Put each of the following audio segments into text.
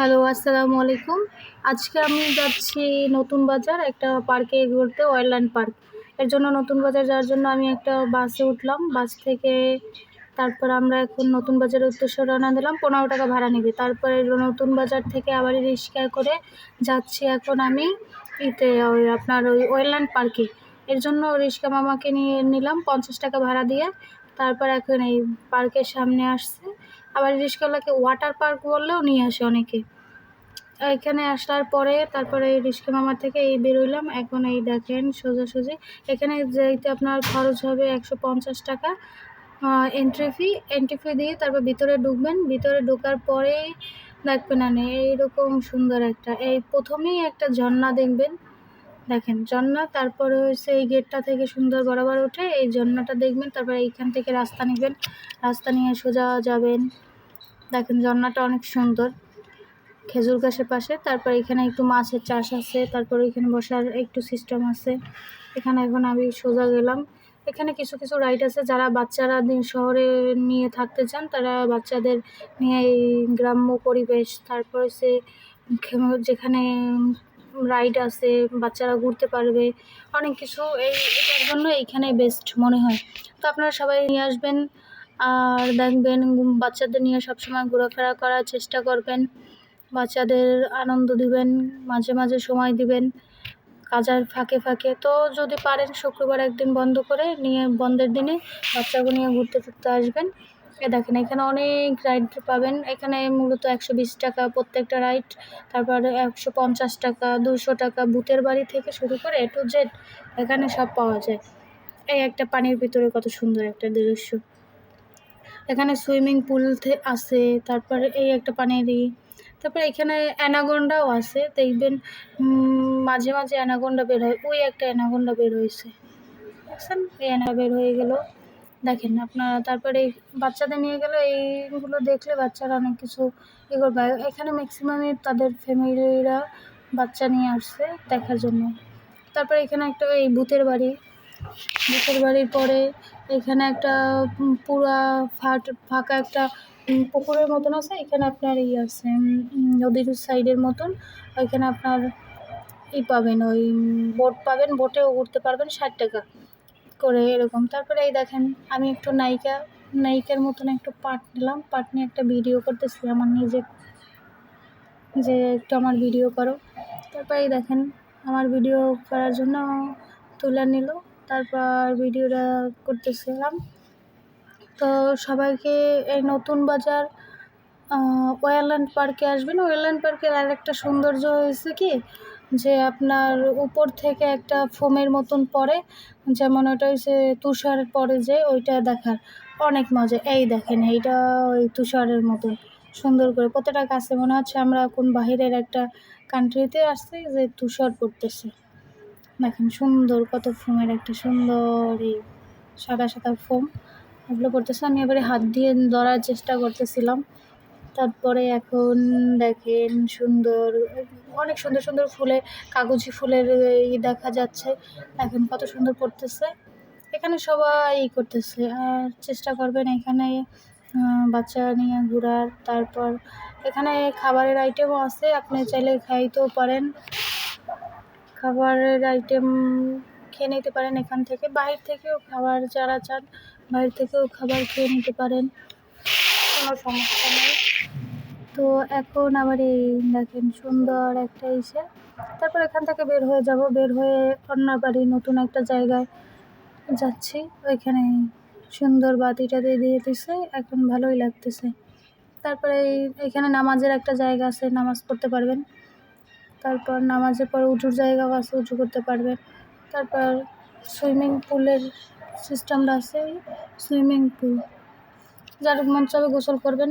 Hello, আসসালামু আলাইকুম। আজকে আমি যাচ্ছি নতুন বাজার, একটা পার্কে ঘুরতে ওয়াইল্ডল্যান্ড পার্ক। এর জন্য নতুন বাজার যাওয়ার জন্য আমি একটা বাসে উঠলাম। বাস থেকে তারপর আমরা এখন নতুন বাজারের উদ্দেশ্যে রওনা দিলাম। পনেরো টাকা ভাড়া নেবে। তারপরে নতুন বাজার থেকে আবার রিক্সায় করে যাচ্ছি এখন আমি ইতে, ওই আপনার ওই ওয়াইল্ডল্যান্ড পার্কে। এর জন্য রিক্সা মামাকে নিয়ে নিলাম, পঞ্চাশ টাকা ভাড়া দিয়ে। তারপর এখন এই পার্কের সামনে আসছে। আবার রিক্সাওয়ালাকে ওয়াটার পার্ক বললেও নিয়ে আসে অনেকে। এখানে আসার পরে তারপরে রিস্কা মামার থেকে এই বেরোইলাম। এখন এই দেখেন সোজাসুজি। এখানে যেতে আপনার খরচ হবে একশো পঞ্চাশ টাকা এন্ট্রি ফি এন্ট্রি ফি দিয়ে তারপর ভিতরে ঢুকবেন। ভিতরে ঢোকার পরেই দেখবেন না, এইরকম সুন্দর একটা, এই প্রথমেই একটা ঝর্ণা দেখবেন। দেখেন ঝর্ণা তারপরে হচ্ছে এই গেটটা থেকে সুন্দর বরাবর ওঠে এই ঝর্ণাটা দেখবেন, তারপরে এইখান থেকে রাস্তা নেবেন, রাস্তা নিয়ে সোজা যাবেন। দেখেন ঝর্ণাটা অনেক সুন্দর, খেজুর গাছের পাশে। তারপর এখানে একটু মাছের চাষ আছে, তারপর এখানে বসার একটু সিস্টেম আছে। এখানে এখন আমি সোজা গেলাম। এখানে কিছু কিছু রাইড আছে, যারা বাচ্চারা শহরে নিয়ে থাকতে চান, তারা বাচ্চাদের নিয়ে এই গ্রাম্য পরিবেশ, তারপর সে যেখানে রাইড আছে, বাচ্চারা ঘুরতে পারবে, অনেক কিছু। এই, এটার জন্য এইখানে বেস্ট মনে হয়। তো আপনারা সবাই নিয়ে আসবেন, আর দেখবেন বাচ্চাদের নিয়ে সবসময় ঘোরাফেরা করার চেষ্টা করবেন। বাচ্চাদের আনন্দ দিবেন, মাঝে মাঝে সময় দিবেন, কাজার ফাঁকে ফাঁকে। তো যদি পারেন শুক্রবার একদিন বন্ধ করে নিয়ে, বন্ধের দিনে বাচ্চাকে নিয়ে ঘুরতে ফিরতে আসবেন। দেখেন, এখানে অনেক রাইড পাবেন। এখানে মূলত একশো বিশ টাকা প্রত্যেকটা রাইড তারপর একশো পঞ্চাশ টাকা দুশো টাকা ভূতের বাড়ি থেকে শুরু করে এ টু জেড এখানে সব পাওয়া যায়। এই একটা পানির ভিতরে কত সুন্দর একটা দৃশ্য। এখানে সুইমিং পুল আছে, তারপর এই একটা পানিরই। তারপর এখানে অ্যানাগন্ডাও আছে, দেখবেন মাঝে মাঝে অ্যানাগন্ডা বের হয়। ওই একটা অ্যানাগন্ডা বের হয়েছে। দেখছেন? এই অ্যানা বের হয়ে গেল। দেখেন আপনারা তারপরে বাচ্চাদের নিয়ে গেলে এইগুলো দেখলে বাচ্চারা অনেক কিছু ই করবে। এখানে ম্যাক্সিমামই তাদের ফ্যামিলিরা বাচ্চা নিয়ে আসছে দেখার জন্য। তারপরে এখানে একটা এই ভূতের বাড়ি। ভূতের বাড়ির পরে এখানে একটা পুরা ফাট, ফাঁকা একটা পুকুরের মতন আছে। এখানে আপনার ই আছে নদীর সাইডের মতন। এখানে আপনার ই পাবেন, ওই বোট পাবেন। বোটেও উঠতে পারবেন ষাট টাকা। করে এরকম। তারপরে এই দেখেন, আমি একটু নায়িকা, নায়িকার মতন একটু পাট নিলাম। পাট নিয়ে একটা ভিডিও করতেছি, আমার নিজে যে একটু আমার ভিডিও করো। তারপরে এই দেখেন, আমার ভিডিও করার জন্য তুলে নিল। তারপর ভিডিওটা করতেছিলাম। তো সবাইকে এই নতুন বাজার ওয়ারল্যান্ড পার্কে আসবেন। ওয়ারল্যান্ড পার্কের আর একটা সৌন্দর্য হয়েছে কি যে আপনার উপর থেকে একটা ফোমের মতন পড়ে, যেমন ওটা হচ্ছে তুষার পরে যে, ওইটা দেখার অনেক মজা। এই দেখেন, এইটা ওই তুষারের মতন সুন্দর করে। প্রত্যেকটা গাছে মনে হচ্ছে আমরা কোন বাহিরের একটা কান্ট্রিতে আসছি যে তুষার পড়তেছে। দেখেন সুন্দর, কত ফোমের একটা সুন্দর এই সাদা সাদা ফোম। ওগুলো পড়তেছে, আমি এবারে হাত দিয়ে ধরার চেষ্টা করতেছিলাম। তারপরে এখন দেখেন সুন্দর, অনেক সুন্দর সুন্দর ফুলের কাগজি ফুলের ই দেখা যাচ্ছে। এখন কত সুন্দর পড়তেছে এখানে সবাই ই করতেছে। আর চেষ্টা করবেন এখানে বাচ্চা নিয়ে ঘোরার। তারপর এখানে খাবারের আইটেমও আছে। আপনি চাইলে খাইতেও পারেন। খাবারের আইটেম খেয়ে নিতে পারেন এখান থেকে। বাইরে থেকেও খাবার যারা চান বাইরে থেকেও খাবার খেয়ে নিতে পারেন। কোনো সমস্যা নেই। তো এখন আবার এই দেখেন সুন্দর একটা ইসে। তারপর এখান থেকে বের হয়ে যাব, বের হয়ে অন্য বাড়ি, নতুন একটা জায়গায় যাচ্ছি। ওইখানে সুন্দর বাতিটা দিয়ে দিয়ে দিছে এখন ভালোই লাগতেছে। তারপরে এই এখানে নামাজের একটা জায়গা আছে, নামাজ পড়তে পারবেন। তারপর নামাজের পর উঁচুর জায়গাও আছে উঁচু করতে পারবেন। তারপর সুইমিং পুলের সিস্টেমটা আছে, সুইমিং পুল। যার মন চাবে গোসল করবেন।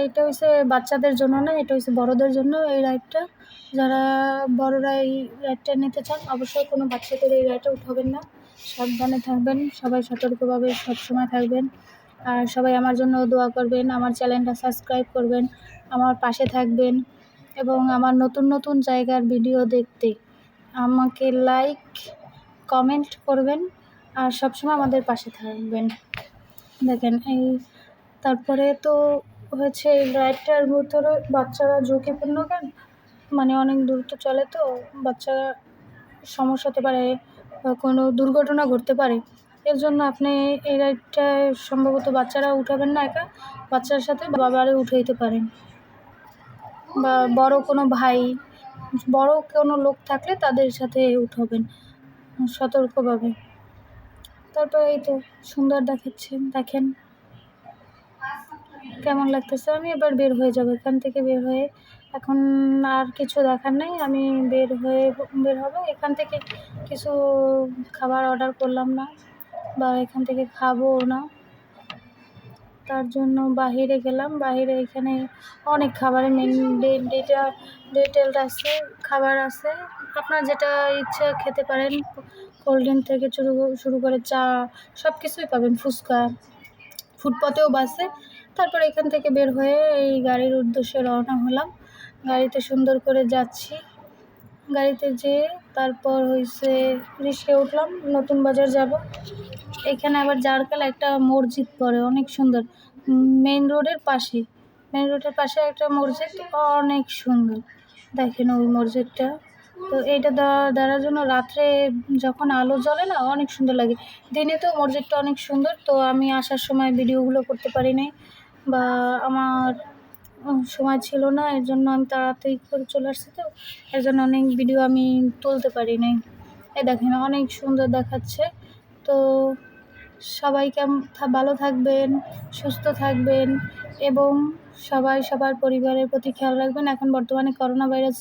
এইটা হচ্ছে বাচ্চাদের জন্য না, এটা হচ্ছে বড়দের জন্য এই রাইডটা। যারা বড়রা এই রাইডটা নিতে চান, অবশ্যই কোনো বাচ্চাদের এই রাইডে উঠাবেন না। সাবধানে থাকবেন, সবাই সতর্কভাবে সবসময় থাকবেন। আর সবাই আমার জন্য দোয়া করবেন, আমার চ্যানেলটা সাবস্ক্রাইব করবেন, আমার পাশে থাকবেন এবং আমার নতুন নতুন জায়গার ভিডিও দেখতে। আমাকে লাইক, কমেন্ট করবেন আর সবসময় আমাদের পাশে থাকবেন। দেখেন এই, তারপরে তো হয়েছে এই রাইডটার ভিতরে বাচ্চারা ঝুঁকিপূর্ণ কেন? মানে অনেক দ্রুত চলে তো, বাচ্চারা সমস্যা হতে পারে কোনো দুর্ঘটনা ঘটতে পারে। এর জন্য আপনি এই রাইডটায় সম্ভবত বাচ্চারা উঠাবেন না একা, বাচ্চার সাথে বাবারে উঠে দিতে পারেন। বা বড় কোনো ভাই, বড় কোনো লোক থাকলে তাদের সাথে উঠাবেন, সতর্কভাবে। তারপর এই তো, সুন্দর দেখাচ্ছে দেখেন। কেমন লাগতেছে? আমি এবার বের হয়ে যাব। এখান থেকে বের হয়ে এখন আর কিছু দেখার নেই। আমি বের হয়ে বের হব। এখান থেকে কিছু খাবার অর্ডার করলাম না বা এখান থেকে খাব না। তার জন্য বাহিরে গেলাম। বাহিরে এখানে অনেক খাবারের মেনু ডেটা ডিটেল আছে, খাবার আছে। আপনার যেটা ইচ্ছা খেতে পারেন। কোল্ড ড্রিঙ্ক থেকে শুরু শুরু করে চা সব কিছুই পাবেন। ফুচকা, ফুটপাতেও বাসে তারপর এখান থেকে বের হয়ে এই গাড়ির উদ্দেশ্যে রওনা হলাম। গাড়িতে সুন্দর করে যাচ্ছি। গাড়িতে যেয়ে তারপর হয়েছে রিক্সে উঠলাম, নতুন বাজার যাব। এখানে আবার জারকাল একটা মসজিদ পড়ে, অনেক সুন্দর। মেন রোডের পাশে। মেন রোডের পাশে একটা মসজিদ, অনেক সুন্দর। দেখেন ওই মসজিদটা। তো এইটা দেওয়ার জন্য রাত্রে যখন আলো জ্বলে না, অনেক সুন্দর লাগে। দিনে তো মসজিদটা অনেক সুন্দর, তো আমি আসার সময় ভিডিওগুলো করতে পারি নাই। বা আমার সময় ছিল না, এর জন্য আমি তাড়াতাড়ি করে চলে আসছি তো, এর জন্য অনেক ভিডিও আমি তুলতে পারি নাই এই দেখেন, অনেক সুন্দর দেখাচ্ছে। তো সবাই কেমন ভালো থাকবেন, সুস্থ থাকবেন এবং সবাই সবার পরিবারের প্রতি খেয়াল রাখবেন। এখন বর্তমানে করোনা ভাইরাস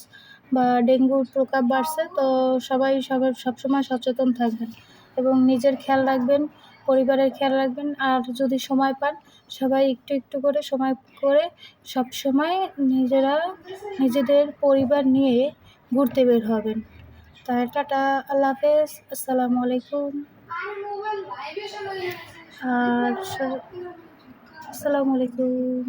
বা ডেঙ্গুর প্রকোপ বাড়ছে, তো সবাই সবার, সবসময় সচেতন থাকবেন এবং নিজের খেয়াল রাখবেন। পরিবারের খেয়াল রাখবেন। আর যদি সময় পান, সবাই একটু একটু করে সময় করে সব সময় নিজেরা নিজেদের পরিবার নিয়ে ঘুরতে বের হবেন। তা টাটা, আল্লাহ হাফেজ, আসসালামু আলাইকুম। আর আসসালামু আলাইকুম।